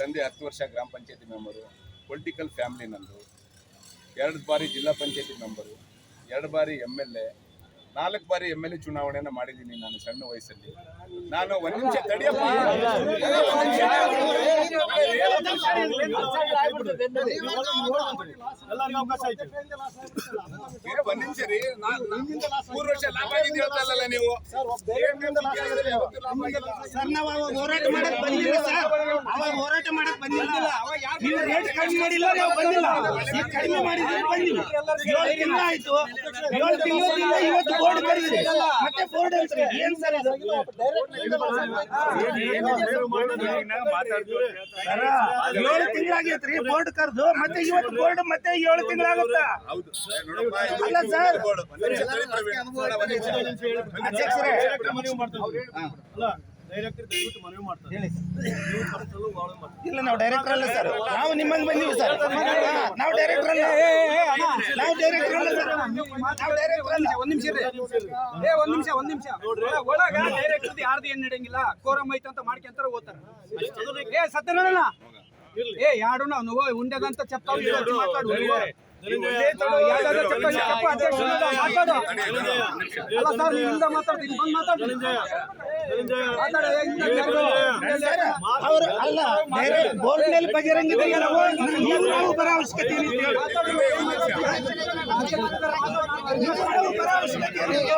ತಂದೆ ಹತ್ತು ವರ್ಷ ಗ್ರಾಮ ಪಂಚಾಯತಿ ಮೆಂಬರು, ಪೊಲಿಟಿಕಲ್ ಫ್ಯಾಮಿಲಿ ನಂದು. ಎರಡು ಬಾರಿ ಜಿಲ್ಲಾ ಪಂಚಾಯತಿ ಮೆಂಬರು, ಎರಡು ಬಾರಿ ಎಂ ಎಲ್ ಎ ನಾಲ್ಕು ಬಾರಿ ಎಂ ಎಲ್ ಎ ಚುನಾವಣೆಯನ್ನು ಮಾಡಿದ್ದೀನಿ ನಾನು ಸಣ್ಣ ವಯಸ್ಸಲ್ಲಿ. ನಾನು ಒಂದು ನಿಮಿಷ ತಡಿಯಪ್ಪ. ಒಂದ್ ನಿಮಿಷ ರೀ ಮೂರು ವರ್ಷ ಲಾಭ ಆಗಿದೆ ಹೇಳ್ತಾ ಇಲ್ಲಲ್ಲ ನೀವು? ಸರ್ ನಾವು ಅವಾಗ ಹೋರಾಟ ಮಾಡಕ್ ಬಂದಿಲ್ಲ. ಸರ್ ಅವಾಗ ಹೋರಾಟ ಮಾಡಕ್ ಬಂದಿಲ್ಲ ನೀವು ರೇಟ್ ಕಡಿಮೆ ಮಾಡಿಲ್ಲ ನಾವು ಬಂದಿಲ್ಲ. ಕಡಿಮೆ ಮಾಡಿದ್ರೆ ಬಂದಿಲ್ಲ. ಏಳು ತಿಂಗಳು ಆಯ್ತು. ಏಳು ತಿಂಗಳಿಂದ ಇವತ್ತು ಬೋರ್ಡ್ ಕರೀರಿ ಮತ್ತೆ ಬೋರ್ಡ್ ಅಂತ್ರಿ ಏನ್ ಸರ್ ಇದು ಏಳು ತಿಂಗಳಾಗೈತ್ರಿ. ಬೋರ್ಡ್ ಕರೆದು ಮತ್ತೆ ಇವತ್ತು ಬೋರ್ಡ್ ಮತ್ತೆ ಏಳು ತಿಂಗಳಾಗುತ್ತ? ಅಲ್ಲ ಸರ್. ಅಧ್ಯಕ್ಷರೇ. ಇಲ್ಲ ನಾವು ಡೈರೆಕ್ಟರ್ ಅಲ್ಲ ಸರ್. ನಾವು ನಿಮ್ಮಂಗ್ ಬಂದೀವಿ ಸರ್. ನಾವು ಡೈರೆಕ್ಟರ್ ಅಲ್ಲ. ನಾವು ಡೈರೆಕ್ಟರ್ ಅಲ್ಲ ಸರ್. ನಾವು ಡೈರೆಕ್ಟರ್ ಅಲ್ಲ ಒಂದ್ ನಿಮಿಷ ಏ ಒಂದ್ ನಿಮಿಷ ಒಂದ್ ನಿಮಿಷ. ಒಳಗ ಡೈರೆಕ್ಟರ್ ಯಾರ್ದು ಏನ್ ನಡೆಯಂಗಿಲ್ಲ. ಕೋರಮ್ ಐತ ಅಂತ ಮಾಡ್ಕೊಂತಾರ ಓದ್ತಾರ. ಏ ಸತ್ಯನಾರಾಯಣ. ಏ ಯಾಡು ನಾವು ಉಂಡೆದಂತ ಮಾತಾಡು. ಯಾವ್ದಾದ್ರು ಚಪ್ಪ ಚಪ್ಪ ಅಧ್ಯಕ್ಷ ಮಾತಾಡು ಅಲ್ಲ ಸರ್ ನೀವು ಹಿಂದ ಮಾತಾಡ್ತೀನಿ ಬಂದ್ ಮಾತಾಡು ಮಾತಾಡು, ಏ, ಹಿಂದ ಯಾರು? ಅವ್ರು ಅಲ್ಲ ಬೋರ್ಡ್ ಮೇಲೆ ಬಗೆರಂಗಿದ್ರೆ ನಾವು ನೀವು ನಾವು ಬರೋ ಅವಶ್ಯಕತೆ ಏನಿತ್ತು ಹೇಳಿ? ನೀವು ನಾವು ಬರೋ ಅವಶ್ಯಕತೆ ಏನಿತ್ತು?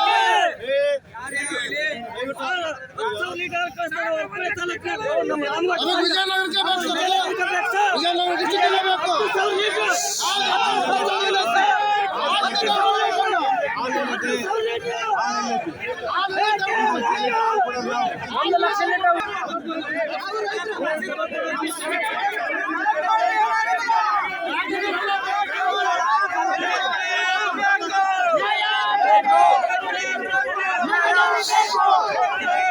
अभी विजयनगर क्या बात कर रहे हैं विजयनगर किसी के लिए आपको Yeah, yeah, yeah, yeah.